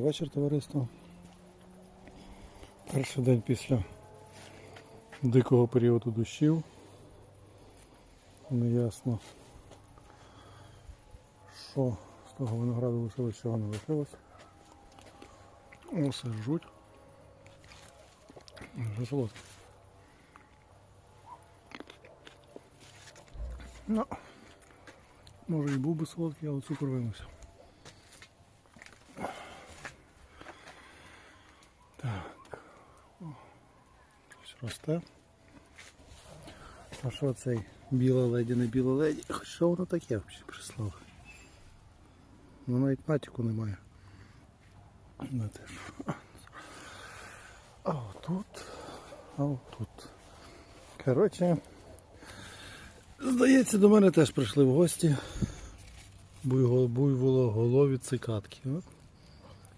Вечір товариство. Перший день після дикого періоду дощів. Неясно, що з того винограду лишилось, чого не лишилось. Осе ржуть. Вже солодке. Ну, може і був би солодкий, але цукор вимився. Так. Щось. А що цей біла леді, не біла леді? Хоч Що воно таке взагалі прислав? Ну навіть натяку немає. На те ж. А отут. А отут. Коротше. Здається, до мене теж прийшли в гості. Буйвол- Буйвологолові цикатки.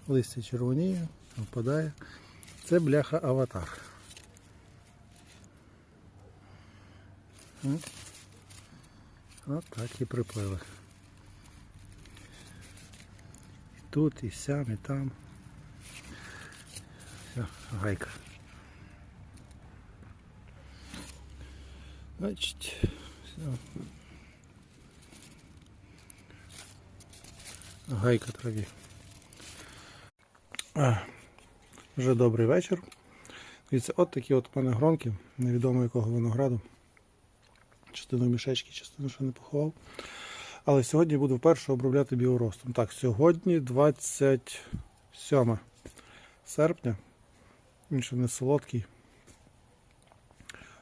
Листя червоніє, впадає. Це бляха аватар. От. От так і приплили. І тут, і сям, і там. Все, гайка. Значить, все. Гайка траві. А, вже добрий вечір. Дивіться, от такі от у мене гронки, невідомо якого винограду. Частину мішечки, частину ще не поховав. Але сьогодні буду вперше обробляти біоростом. Так, сьогодні 27 серпня. Він ще не солодкий.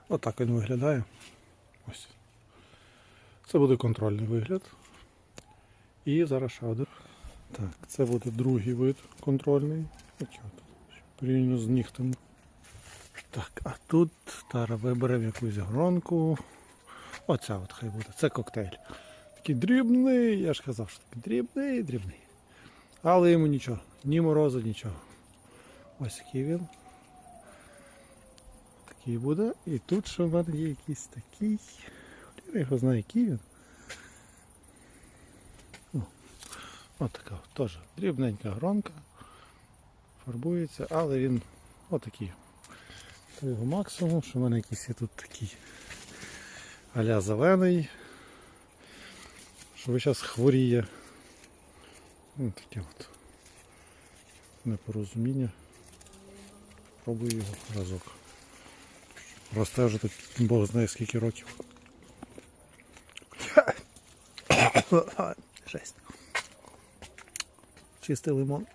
Отак він виглядає. Ось. Це буде контрольний вигляд. І зараз ще один. Так, це буде другий вид контрольний. От. Порівняно з нігтем. Так, а тут зараз виберемо якусь гронку. Оця от хай буде. Це коктейль. Такий дрібний, я ж казав, що такий дрібний, дрібний. Але йому нічого, ні морозу, нічого. Ось який він. Такий буде. І тут ще в мене є якийсь такий. Я його знаю, який він. Ось така теж дрібненька гронка. Фарбується, але він отакий. Це його максимум, що в мене якийсь є тут такий аля зелений. Що весь час хворіє. Ось таке от непорозуміння. Пробую його разок. Росте вже тут Бог знає скільки років. Жесть. Чистий лимон.